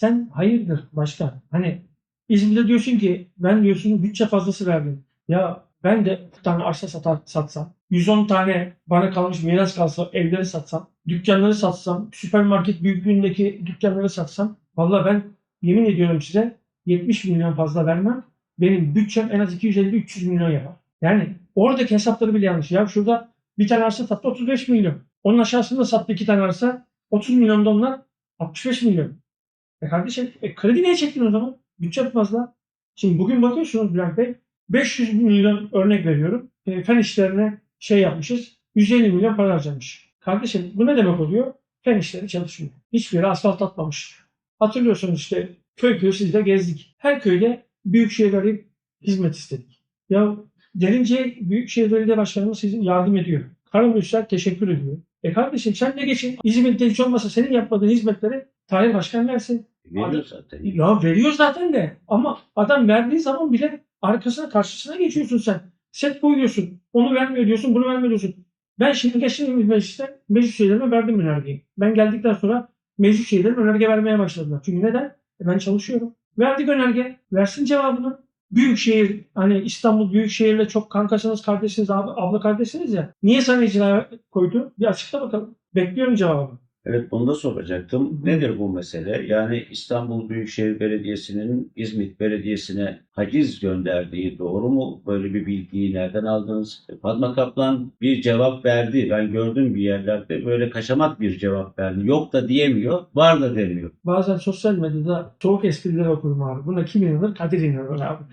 Sen hayırdır başkan? Hani İzmir'de diyorsun ki ben diyorsun bütçe fazlası verdim. Ya ben de bir tane arsa satar, satsam, 110 tane bana kalmış miras kalsa evleri satsam, dükkanları satsam, süpermarket büyüklüğündeki dükkanları satsam, vallahi ben yemin ediyorum size 70 milyon fazla vermem. Benim bütçem en az 250-300 milyon yapar. Yani oradaki hesapları bile yanlış. Ya şurada bir tane arsa sattı 35 milyon. Onun aşağısında sattı iki tane arsa 30 milyon da onlar 65 milyon. E kardeşim e kredi niye çektin o zaman? Bütçe fazla. Şimdi bugün bakıyorsunuz Bülent Bey 500 milyon örnek veriyorum. E, fen işlerine şey yapmışız. 150 milyon para harcamış. Kardeşim bu ne demek oluyor? Fen işleri çalışmıyor. Hiçbir asfalt atmamış. Hatırlıyorsunuz işte köy köy sizde gezdik. Her köyde büyükşehir arayıp hizmet istedik. Ya Derince Büyükşehir Belediye Başkanımız sizin yardım ediyor. Karabükler teşekkür ediyor. E kardeşim sen de geçin. İzmir'de hiç olmasa senin yapmadığın hizmetleri Tahir Başkan versin. Veriyor zaten. Ya veriyor zaten de. Ama adam verdiği zaman bile arkasına karşısına geçiyorsun sen. Set koyuyorsun. Onu vermiyor diyorsun, bunu vermiyor diyorsun. Ben şimdi geçtiğimiz mecliste meclis üyelerime verdim önergeyi. Ben geldikten sonra meclis üyelerim önerge vermeye başladılar. Çünkü neden? E ben çalışıyorum. Verdik önerge. Versin cevabını. Büyükşehir hani İstanbul Büyükşehir'le çok kankasınız, kardeşsiniz, abi, abla kardeşsiniz ya. Niye sana icra koydu? Bir açıkla bakalım. Bekliyorum cevabı. Evet bunu da soracaktım. Nedir bu mesele? Yani İstanbul Büyükşehir Belediyesi'nin İzmit Belediyesi'ne haciz gönderdiği doğru mu? Böyle bir bilgiyi nereden aldınız? Fatma Kaplan bir cevap verdi. Ben gördüm bir yerlerde böyle kaşamak bir cevap verdi. Yok da diyemiyor, var da demiyor. Bazen sosyal medyada soğuk espriler okurum abi. Buna kim inanır? Kadir inanır abi.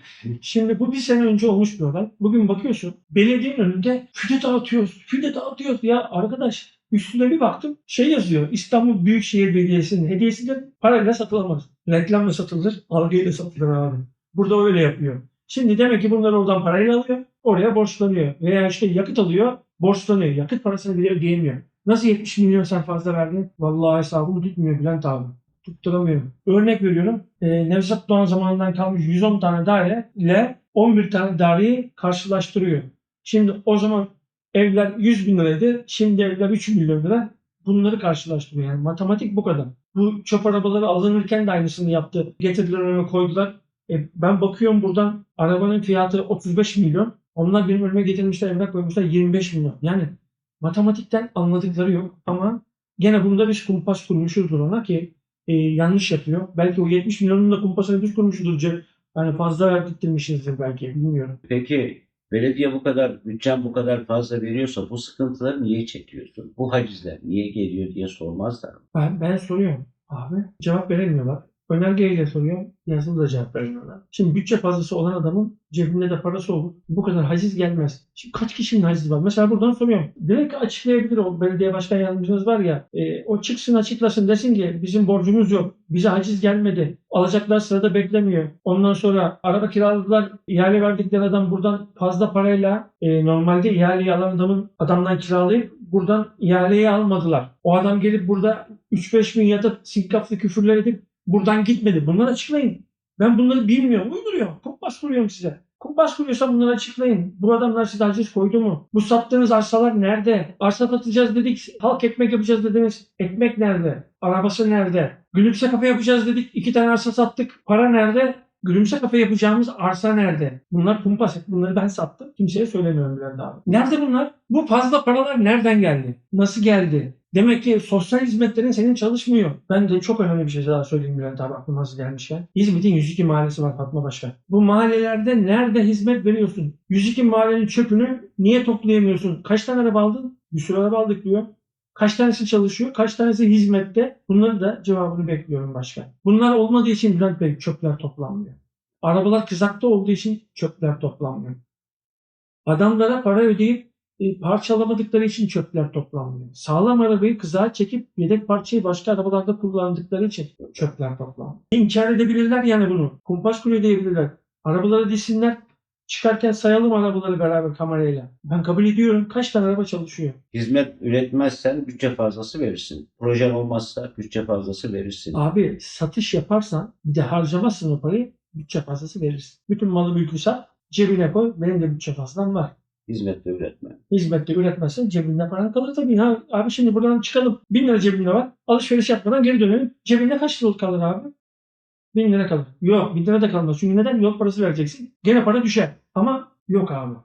Şimdi bu bir sene önce olmuş bir olay. Bugün bakıyorsun belediyenin önünde füze dağıtıyoruz, füze dağıtıyoruz. Ya arkadaş üstüne bir baktım şey yazıyor. İstanbul Büyükşehir Belediyesi'nin hediyesidir. Parayla satılamaz. Reklamla satılır, algıyla satılır abi. Burada öyle yapıyor. Şimdi demek ki bunları oradan parayla alıyor, oraya borçlanıyor. Veya işte yakıt alıyor, borçlanıyor. Yakıt parasını bile ödeyemiyor. Nasıl 70 milyon sen fazla verdin? Vallahi hesabım tutmuyor Bülent abi. Tutturamıyorum. Örnek veriyorum. E, Nevzat Doğan zamanından kalmış 110 tane daire ile 11 tane daireyi karşılaştırıyor. Şimdi o zaman evler 100 bin liraydı. Şimdi evler 3 milyon lira. Bunları karşılaştırıyor. Yani matematik bu kadar. Bu çöp arabaları alınırken de aynısını yaptı. Getirdiler önüme koydular. E, ben bakıyorum buradan arabanın fiyatı 35 milyon. Onlar benim önüme getirmişler evrak koymuşlar 25 milyon. Yani matematikten anladıkları yok ama gene bunda bir kumpas kurmuşuzdur ona ki e, yanlış yapıyor. Belki o 70 milyonun da kumpasını biz kurmuşuzdur. Yani fazla verdirtmişizdir belki bilmiyorum. Peki belediye bu kadar, bütçen bu kadar fazla veriyorsa bu sıkıntıları niye çekiyorsun? Bu hacizler niye geliyor diye sormazlar mı? Ben, ben soruyorum abi. Cevap veremiyorlar. Önergeyle soruyorum. Yazılı da cevap vermiyorlar. Şimdi bütçe fazlası olan adamın cebinde de parası olur. Bu kadar haciz gelmez. Şimdi kaç kişinin haciz var? Mesela buradan soruyorum. Direkt açıklayabilir o belediye başkan yardımcımız var ya. e, o çıksın açıklasın desin ki bizim borcumuz yok. Bize haciz gelmedi. Alacaklar sırada beklemiyor. Ondan sonra araba kiraladılar. ihale verdikleri adam buradan fazla parayla e, normalde ihaleyi alan adamın adamdan kiralayıp buradan ihaleyi almadılar. O adam gelip burada 3-5 bin yatıp sinkaflı küfürler edip buradan gitmedi. Bunları açıklayın. Ben bunları bilmiyorum. Uyduruyor. Kumpas kuruyorum size. Kumpas kuruyorsa bunları açıklayın. Bu adamlar size haciz koydu mu? Bu sattığınız arsalar nerede? Arsa satacağız dedik. Halk ekmek yapacağız dediniz. Ekmek nerede? Arabası nerede? Gülümse kafe yapacağız dedik. İki tane arsa sattık. Para nerede? Gülümse kafe yapacağımız arsa nerede? Bunlar kumpas. Bunları ben sattım. Kimseye söylemiyorum Bülent abi. Nerede bunlar? Bu fazla paralar nereden geldi? Nasıl geldi? Demek ki sosyal hizmetlerin senin çalışmıyor. Ben de çok önemli bir şey daha söyleyeyim Bülent abi aklıma nasıl gelmişken. İzmit'in 102 mahallesi var Fatma Başkan. Bu mahallelerde nerede hizmet veriyorsun? 102 mahallenin çöpünü niye toplayamıyorsun? Kaç tane araba aldın? Bir sürü araba aldık diyor. Kaç tanesi çalışıyor? Kaç tanesi hizmette? Bunları da cevabını bekliyorum başkan. Bunlar olmadığı için Bülent Bey çöpler toplanmıyor. Arabalar kızakta olduğu için çöpler toplanmıyor. Adamlara para ödeyip e, parçalamadıkları için çöpler toplanmıyor. Sağlam arabayı kızağa çekip yedek parçayı başka arabalarda kullandıkları için çöpler toplanmıyor. İnkar edebilirler yani bunu. Kumpas kuruyor diyebilirler. Arabaları dilsinler. Çıkarken sayalım arabaları beraber kamerayla. Ben kabul ediyorum. Kaç tane araba çalışıyor? Hizmet üretmezsen bütçe fazlası verirsin. Projen olmazsa bütçe fazlası verirsin. Abi satış yaparsan bir de harcamazsın o parayı bütçe fazlası verirsin. Bütün malı mülkü sat cebine koy. Benim de bütçe fazlam var. Hizmette üretme. Hizmette üretmezsen cebinde paran kalır tabii. Ha, abi şimdi buradan çıkalım. Bin lira cebimde var. Alışveriş yapmadan geri dönelim. Cebinde kaç lira kalır abi? Bin lira kalır. Yok bin lira da kalmaz. Çünkü neden? Yol parası vereceksin. Gene para düşer. Ama yok abi.